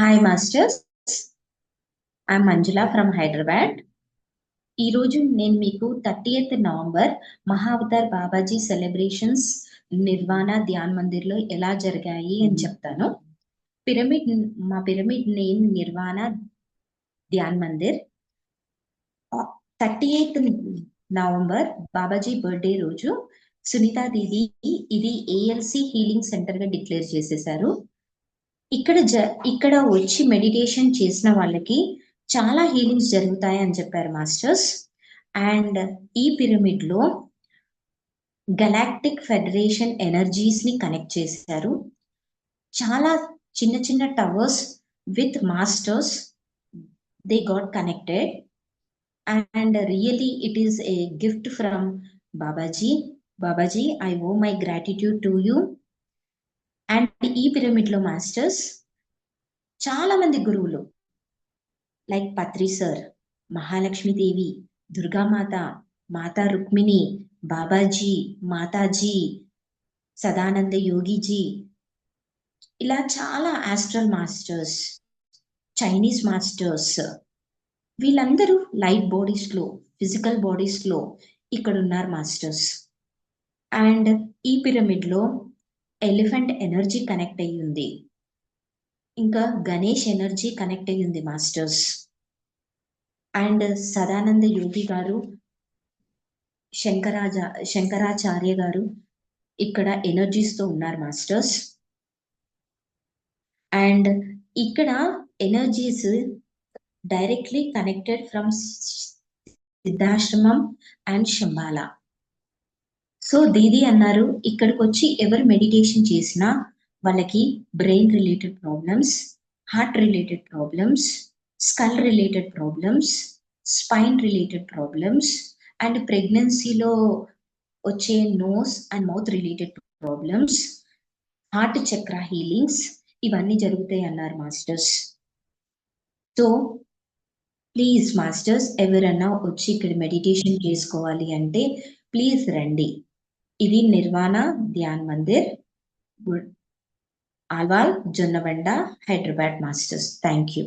Hi masters I'm Manjula from Hyderabad ఈరోజు నేను మీకు thirtieth November Mahavatar Babaji celebrations Nirvana Dhyan మందిర్లో ఎలా జరిగాయి అని చెప్తాను. పిరమిడ్ మా pyramid name Nirvana Dhyan Mandir thirty eighth November Babaji birthday రోజు. సునీతా దీది ఇది ఏఎల్సి హీలింగ్ సెంటర్గా డిక్లేర్ చేసేసారు. ఇక్కడ జ ఇక్కడ వచ్చి మెడిటేషన్ చేసిన వాళ్ళకి చాలా హీలింగ్స్ జరుగుతాయి అని చెప్పారు మాస్టర్స్ అండ్ ఈ పిరమిడ్లో గలాక్టిక్ ఫెడరేషన్ ఎనర్జీస్ని కనెక్ట్ చేశారు. చాలా చిన్న చిన్న towers with masters they got connected and really it is a gift from Babaji Babaji I owe my gratitude to you and ఈ పిరమిడ్లో మాస్టర్స్ చాలా మంది గురువులు లైక్ పత్రి సార్ మహాలక్ష్మీదేవి దుర్గామాత మాతా రుక్మిణి బాబాజీ మాతాజీ సదానంద యోగిజీ ఇలా చాలా ఆస్ట్రల్ మాస్టర్స్ చైనీస్ మాస్టర్స్ వీళ్ళందరూ లైట్ బాడీస్లో ఫిజికల్ బాడీస్లో ఇక్కడ ఉన్నారు మాస్టర్స్ అండ్ ఈ పిరమిడ్లో ఎలిఫెంట్ ఎనర్జీ కనెక్ట్ అయ్యి ఉంది. ఇంకా గణేష్ ఎనర్జీ కనెక్ట్ అయ్యి ఉంది మాస్టర్స్. అండ్ సదానంద యోగి గారు శంకరాజ శంకరాచార్య గారు ఇక్కడ ఎనర్జీస్తో ఉన్నారు మాస్టర్స్. అండ్ ఇక్కడ energies directly connected from Siddhashramam and Shambhala. So Didi అన్నారు ఇక్కడికి వచ్చి ఎవరు మెడిటేషన్ చేసినా వాళ్ళకి brain related problems heart related problems skull related problems spine related problems and ప్రెగ్నెన్సీలో వచ్చే nose and mouth related problems heart chakra healings ఇవన్నీ జరుగుతాయి అన్నారు మాస్టర్స్ సో ప్లీజ్ మాస్టర్స్ ఎవరన్నా వచ్చి ఇక్కడ మెడిటేషన్ చేసుకోవాలి అంటే ప్లీజ్ రండి. ఇది Nirvana Dhyan Mandir. Alwal Jonnabanda Hyderabad masters. Thank you